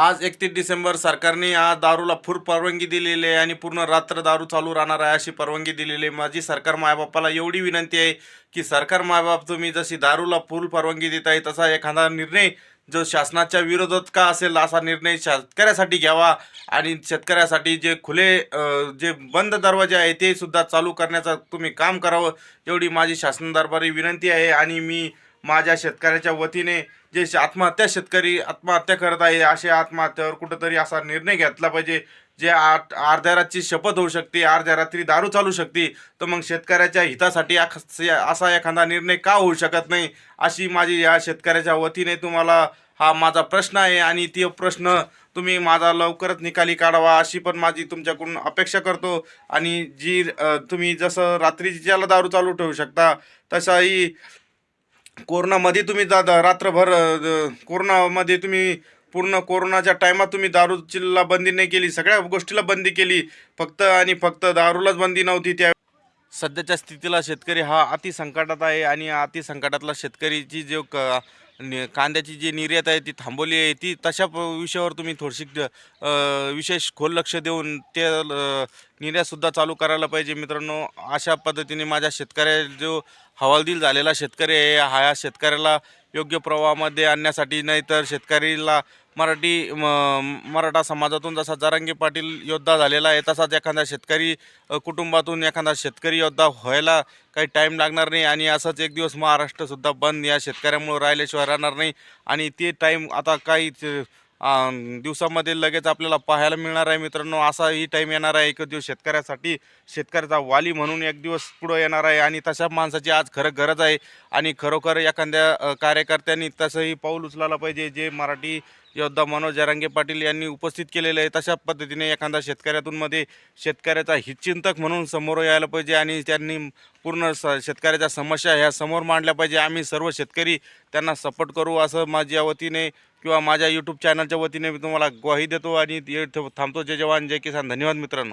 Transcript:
आज एकतीस डिसेंबर सरकारने आज दारूला फुल परवानगी दिलेली आहे आणि पूर्ण रात्र दारू चालू राहणार आहे अशी परवानगी दिलेली आहे. माझी सरकार मायबापाला एवढी विनंती आहे की सरकार मायबाप तुम्ही जशी दारूला फुल परवानगी देत आहे तसा एखादा निर्णय जो शासनाच्या विरोधात का असेल असा निर्णय शेतकऱ्यासाठी घ्यावा आणि शेतकऱ्यासाठी जे खुले जे बंद दरवाजे आहे ते सुद्धा चालू करण्याचं तुम्ही काम करावं एवढी माझी शासन दरबारी विनंती आहे. आणि मी माझ्या शेतकऱ्याच्या वतीने जे श- आत्महत्या शेतकरी आत्महत्या करत आहे अशा आत्महत्यावर कुठंतरी असा निर्णय घेतला पाहिजे जे आठ अर्ध्या रातची शपथ होऊ शकते अर्ध्या रात्री दारू चालू शकते तर मग शेतकऱ्याच्या हितासाठी असा एखादा निर्णय का होऊ शकत नाही? अशी माझी या शेतकऱ्याच्या वतीने तुम्हाला हा माझा प्रश्न आहे आणि ते प्रश्न तुम्ही माझा लवकरच निकाली काढावा अशी पण माझी तुमच्याकडून अपेक्षा करतो. आणि जी तुम्ही जसं रात्री ज्याला दारू चालू ठेवू शकता तसाही कोरोनामध्ये तुम्ही दा दा- रात्रभर कोरोनामध्ये तुम्ही पूर्ण कोरोनाच्या टायमात तुम्ही दारूचीला बंदी नाही केली सगळ्या गोष्टीला बंदी केली फक्त आणि फक्त दारूलाच बंदी नव्हती त्या सध्याच्या स्थितीला शेतकरी हा अतिसंकटात आहे आणि अतिसंकटातला शेतकरीची जो क नि- कांद्याची जी निर्यात आहे ती थांबवली आहे ती तशा प- विषयावर तुम्ही थोडीशी अ, विशेष खोल लक्ष देऊन ते अ, निर्यातसुद्धा चालू करायला पाहिजे. मित्रांनो अशा पद्धतीने माझ्या शेतकऱ्या जो हवालदिल झालेला शेतकरी आहे हा या शेतकऱ्याला योग्य प्रवाहामध्ये आणण्यासाठी नाही तर शेतकरीला मराठी म- मराठा समाजातून जसा जरांगे पाटील योद्धा झालेला आहे तसाच एखादा शेतकरी कुटुंबातून एखादा शेतकरी योद्धा व्हायला काही टाईम लागणार नाही आणि असंच एक दिवस महाराष्ट्रसुद्धा बंद या शेतकऱ्यामुळं राहिल्याशिवाय राहणार नाही. आणि ते टाईम आता काही दिवसामध्ये लगेच आपल्याला पाहायला मिळणार आहे मित्रांनो. असाही टाईम येणार आहे. एक दिवस शेतकऱ्यासाठी शेतकऱ्याचा वाली म्हणून एक दिवस पुढं येणार आहे. आणि तशा माणसाची आज खरं गरज आहे. आणि खरोखर एखाद्या कार्यकर्त्यांनी तसंही पाऊल उचलायला पाहिजे. जे मराठी योद्धा मनोज जरांगे पाटील यांनी उपस्थित केलेलं आहे तशा पद्धतीने एखादा शेतकऱ्यातून मध्ये शेतकऱ्याचा हितचिंतक म्हणून समोर यायला पाहिजे आणि त्यांनी पूर्ण स शेतकऱ्याच्या समस्या ह्या समोर मांडल्या पाहिजे. आम्ही सर्व शेतकरी त्यांना सपोर्ट करू असं माझ्या वतीने किंवा माझ्या यूट्यूब चॅनलच्या वतीने मी तुम्हाला ग्वाही देतो आणि थांबतो. जय जवान जय किसान. धन्यवाद मित्रांनो.